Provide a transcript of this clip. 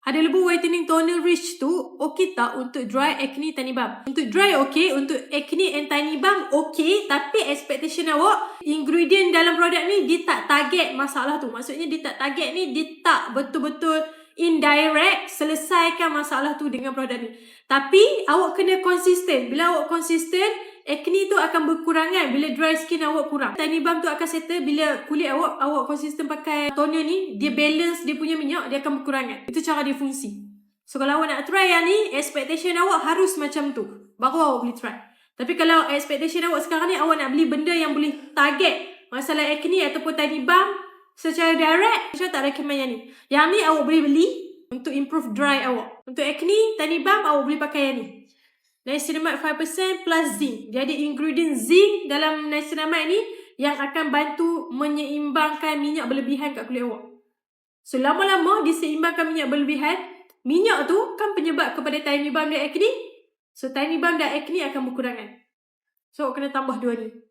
Hada Labu Whitening Toner Rich tu okey tak untuk dry acne tiny balm? Untuk dry okey, untuk acne and tiny balm okey, tapi expectation awak ingredient dalam produk ni dia tak target masalah tu. Maksudnya dia tak target ni dia tak betul-betul indirect selesaikan masalah tu dengan produk ni. Tapi awak kena konsisten. Bila awak konsisten, acne tu akan berkurangan bila dry skin awak kurang. Tiny balm tu akan settle bila kulit awak awak konsisten pakai toner ni, dia balance dia punya minyak, dia akan berkurangan. Itu cara dia fungsi. So kalau awak nak try yang ni, expectation awak harus macam tu. Baru awak boleh try. Tapi kalau expectation awak sekarang ni awak nak beli benda yang boleh target masalah acne ataupun tiny balm secara direct, saya tak recommend yang ni. Yang ni awak boleh beli untuk improve dry awak. Untuk acne, tiny balm awak boleh pakai yang ni. Niacinamide 5% plus zinc. Dia ada ingredient zinc dalam niacinamide ni yang akan bantu menyeimbangkan minyak berlebihan kat kulit awak. So lama-lama diseimbangkan minyak berlebihan, minyak tu kan penyebab kepada tiny balm dan acne. So tiny balm dan acne akan berkurangan. So kena tambah dua ni.